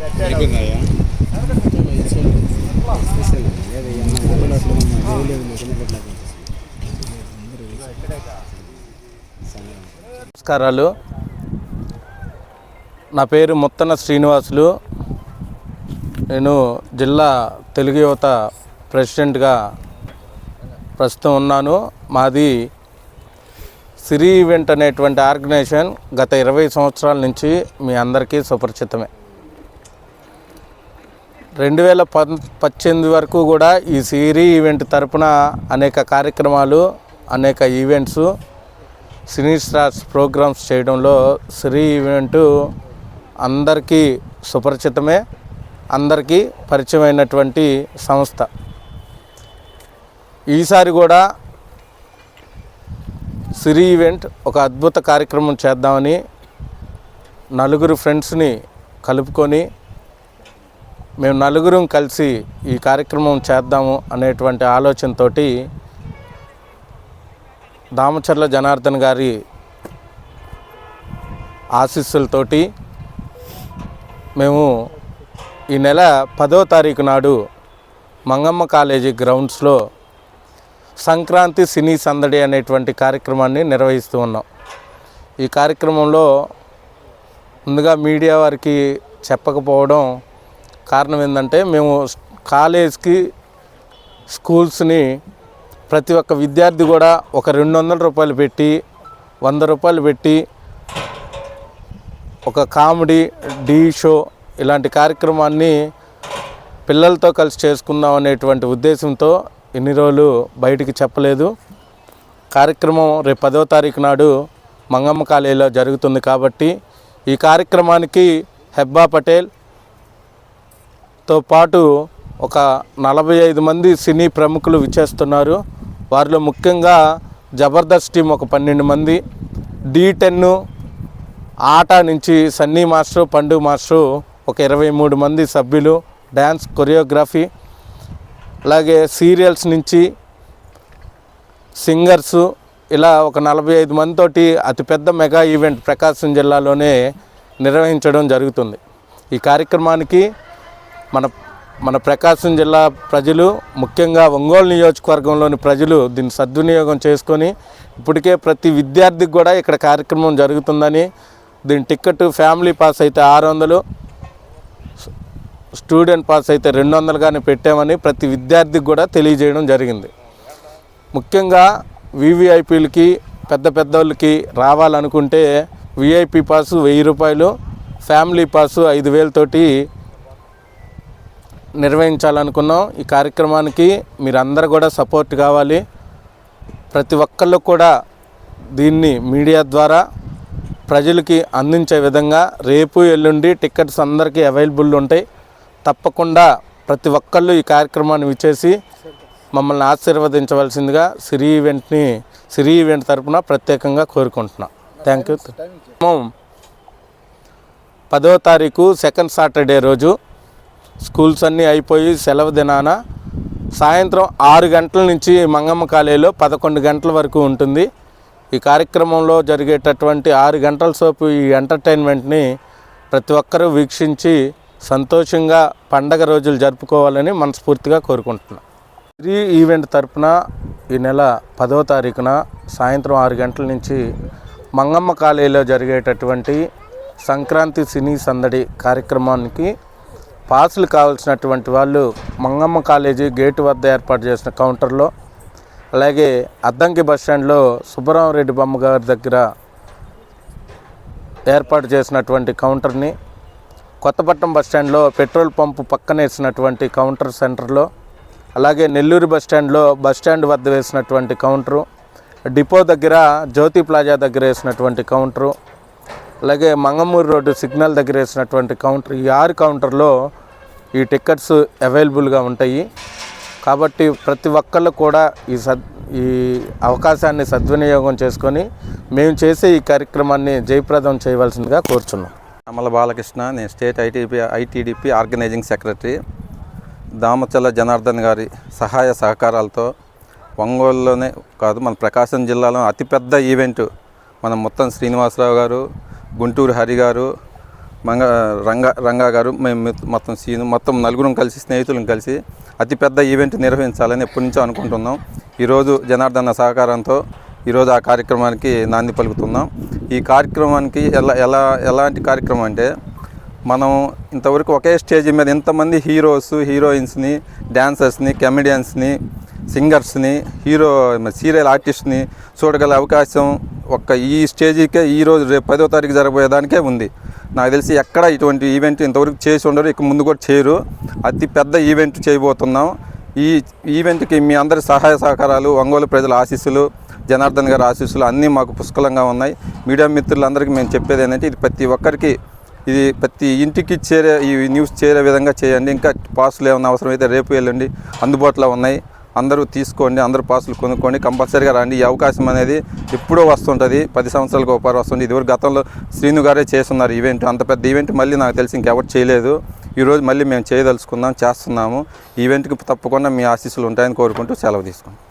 నమస్కారాలు. నా పేరు ముత్తన శ్రీనివాసులు. నేను జిల్లా తెలుగు యువత ప్రెసిడెంట్గా ప్రస్తుతం ఉన్నాను. మాది సిరి ఈవెంట్ అనేటువంటి ఆర్గనైజేషన్ గత ఇరవై సంవత్సరాల నుంచి మీ అందరికీ సుపరిచితమే. రెండు వేల పద్ పద్దెనిమిది వరకు కూడా ఈ సిరి ఈవెంట్ తరపున అనేక కార్యక్రమాలు అనేక ఈవెంట్స్ సినీ స్టార్స్ ప్రోగ్రామ్స్ చేయడంలో సిరీ ఈవెంట్ అందరికీ సుపరిచితమే అందరికీ పరిచయమైనటువంటి సంస్థ. ఈసారి కూడా సిరి ఈవెంట్ ఒక అద్భుత కార్యక్రమం చేద్దామని నలుగురు ఫ్రెండ్స్ని కలుపుకొని మేము నలుగురం కలిసి ఈ కార్యక్రమం చేద్దాము అనేటువంటి ఆలోచనతోటి దామచర్ల జనార్దన్ గారి ఆశీస్సులతోటి మేము ఈ నెల పదో తారీఖు నాడు మంగమ్మ కాలేజీ గ్రౌండ్స్లో సంక్రాంతి సినీ సందడి అనేటువంటి కార్యక్రమాన్ని నిర్వహిస్తూ ఉన్నాం. ఈ కార్యక్రమంలో ముందుగా మీడియా వారికి చెప్పకపోవడం కారణం ఏంటంటే మేము కాలేజ్కి స్కూల్స్ని ప్రతి ఒక్క విద్యార్థి కూడా ఒక రెండు వందల రూపాయలు పెట్టి వంద రూపాయలు పెట్టి ఒక కామెడీ డీ షో ఇలాంటి కార్యక్రమాన్ని పిల్లలతో కలిసి చేసుకుందాం అనేటువంటి ఉద్దేశంతో ఇన్ని రోజులు బయటికి చెప్పలేదు. కార్యక్రమం రేపు పదో తారీఖు నాడు మంగమ్మ కాలేజీలో జరుగుతుంది కాబట్టి ఈ కార్యక్రమానికి హెబ్బా పటేల్ తో పాటు ఒక నలభై ఐదు మంది సినీ ప్రముఖులు విచ్చేస్తున్నారు. వారిలో ముఖ్యంగా జబర్దస్త్ టీం ఒక పన్నెండు మంది డి టెన్ ఆట నుంచి సన్నీ మాస్టర్ పండు మాస్టర్ ఒక ఇరవై మూడు మంది సభ్యులు డ్యాన్స్ కొరియోగ్రఫీ అలాగే సీరియల్స్ నుంచి సింగర్సు ఇలా ఒక నలభై ఐదు మందితోటి అతిపెద్ద మెగా ఈవెంట్ ప్రకాశం జిల్లాలోనే నిర్వహించడం జరుగుతుంది. ఈ కార్యక్రమానికి మన మన ప్రకాశం జిల్లా ప్రజలు ముఖ్యంగా ఒంగోలు నియోజకవర్గంలోని ప్రజలు దీన్ని సద్వినియోగం చేసుకొని ఇప్పటికే ప్రతి విద్యార్థికి కూడా ఇక్కడ కార్యక్రమం జరుగుతుందని దీని టికెట్ ఫ్యామిలీ పాస్ అయితే ఆరు వందలు స్టూడెంట్ పాస్ అయితే రెండు వందలుగానే పెట్టామని ప్రతి విద్యార్థికి కూడా తెలియజేయడం జరిగింది. ముఖ్యంగా వివిఐపీలకి పెద్ద పెద్దోళ్ళకి రావాలనుకుంటే విఐపి పాసు వెయ్యి రూపాయలు ఫ్యామిలీ పాసు ఐదు వేలతోటి నిర్వహించాలనుకున్నాం. ఈ కార్యక్రమానికి మీరందరూ కూడా సపోర్ట్ కావాలి. ప్రతి ఒక్కళ్ళు కూడా దీన్ని మీడియా ద్వారా ప్రజలకి అందించే విధంగా రేపు ఎల్లుండి టికెట్స్ అందరికీ అవైలబుల్ ఉంటాయి. తప్పకుండా ప్రతి ఒక్కళ్ళు ఈ కార్యక్రమాన్ని విచ్చేసి మమ్మల్ని ఆశీర్వదించవలసిందిగా సిరి ఈవెంట్ని సిరి ఈవెంట్ తరపున ప్రత్యేకంగా కోరుకుంటున్నాం. థ్యాంక్ యూ పదో తారీఖు సెకండ్ సాటర్డే రోజు స్కూల్స్ అన్నీ అయిపోయి సెలవు దినాన సాయంత్రం ఆరు గంటల నుంచి మంగమ్మ కాలేజీలో పదకొండు గంటల వరకు ఉంటుంది. ఈ కార్యక్రమంలో జరిగేటటువంటి ఆరు గంటల సోపు ఈ ఎంటర్టైన్మెంట్ని ప్రతి ఒక్కరూ వీక్షించి సంతోషంగా పండగ రోజులు జరుపుకోవాలని మనస్ఫూర్తిగా కోరుకుంటున్నాను ఈ ఈవెంట్ తరపున ఈ నెల పదవ తారీఖున సాయంత్రం ఆరు గంటల నుంచి మంగమ్మ కాలేజీలో జరిగేటటువంటి సంక్రాంతి సినీ సందడి కార్యక్రమానికి పాసులు కావాల్సినటువంటి వాళ్ళు మంగమ్మ కాలేజీ గేటు వద్ద ఏర్పాటు చేసిన కౌంటర్లో అలాగే అద్దంకి బస్ స్టాండ్లో సుబ్బరామరెడ్డి బొమ్మ గారి దగ్గర ఏర్పాటు చేసినటువంటి కౌంటర్ని కొత్తపట్నం బస్ స్టాండ్లో పెట్రోల్ పంపు పక్కన వేసినటువంటి కౌంటర్ సెంటర్లో అలాగే నెల్లూరు బస్ స్టాండ్లో బస్ స్టాండ్ వద్ద వేసినటువంటి కౌంటరు డిపో దగ్గర జ్యోతి ప్లాజా దగ్గర వేసినటువంటి కౌంటరు అలాగే మంగమూరు రోడ్డు సిగ్నల్ దగ్గర వేసినటువంటి కౌంటర్ ఈ ఆరు కౌంటర్లో ఈ టికెట్స్ అవైలబుల్గా ఉంటాయి. కాబట్టి ప్రతి ఒక్కళ్ళు కూడా ఈ సద్ ఈ అవకాశాన్ని సద్వినియోగం చేసుకొని మేము చేసే ఈ కార్యక్రమాన్ని జయప్రదం చేయవలసిందిగా కోరుచున్నాం. అమల బాలకృష్ణ నేను state ITP ITDP organising secretary. Damacharla Janardhan గారి సహాయ సహకారాలతో ఒంగోలులోనే కాదు మన ప్రకాశం జిల్లాలో అతిపెద్ద ఈవెంట్ మన మొత్తం శ్రీనివాసరావు గారు గుంటూరు హరి గారు మంగ రంగా రంగా గారు మేము మొత్తం సీను మొత్తం నలుగురం కలిసి స్నేహితులను కలిసి అతిపెద్ద ఈవెంట్ నిర్వహించాలని ఎప్పటి నుంచో అనుకుంటున్నాం. ఈరోజు జనార్దన సహకారంతో ఈరోజు ఆ కార్యక్రమానికి నాంది పలుకుతున్నాం. ఈ కార్యక్రమానికి ఎలా ఎలా ఎలాంటి కార్యక్రమం అంటే మనం ఇంతవరకు ఒకే స్టేజ్ మీద ఇంతమంది హీరోస్ హీరోయిన్స్ని డ్యాన్సర్స్ని కమెడియన్స్ని సింగర్స్ని హీరో సీరియల్ ఆర్టిస్ట్ని చూడగల అవకాశం ఒక్క ఈ స్టేజీకే ఈ రోజు రేపు పదో తారీఖు జరగబోయేదానికే ఉంది. నాకు తెలిసి ఎక్కడ ఇటువంటి ఈవెంట్ ఇంతవరకు చేసి ఉండరు ఇక ముందు కూడా చేయరు. అతి పెద్ద ఈవెంట్ చేయబోతున్నాం. ఈ ఈవెంట్కి మీ అందరి సహాయ సహకారాలు ఒంగోలు ప్రజల ఆశీస్సులు జనార్దన్ గారి ఆశీస్సులు అన్నీ మాకు పుష్కలంగా ఉన్నాయి. మీడియా మిత్రులందరికీ మేము చెప్పేది ఏంటంటే ఇది ప్రతి ఒక్కరికి ఇది ప్రతి ఇంటికి చేరే ఈ న్యూస్ చేరే విధంగా చేయండి. ఇంకా పాసులు ఏమైనా అవసరమైతే రేపు వెళ్ళండి అందుబాటులో ఉన్నాయి. అందరూ తీసుకోండి అందరూ పాసులు కొనుక్కోండి కంపల్సరీగా రండి. ఈ అవకాశం అనేది ఎప్పుడో వస్తుంటుంది పది సంవత్సరాలకు ఒకసారి వస్తుంది. ఇదివరకు గతంలో శ్రీను గారే చేస్తున్నారు ఈవెంట్ అంత పెద్ద ఈవెంట్ మళ్ళీ నాకు తెలిసి ఇంకెవరు చేయలేదు. ఈరోజు మళ్ళీ మేము చేయదలుచుకుందాం చేస్తున్నాము. ఈవెంట్కి తప్పకుండా మీ ఆశీస్సులు ఉంటాయని కోరుకుంటూ సెలవు తీసుకుంటాం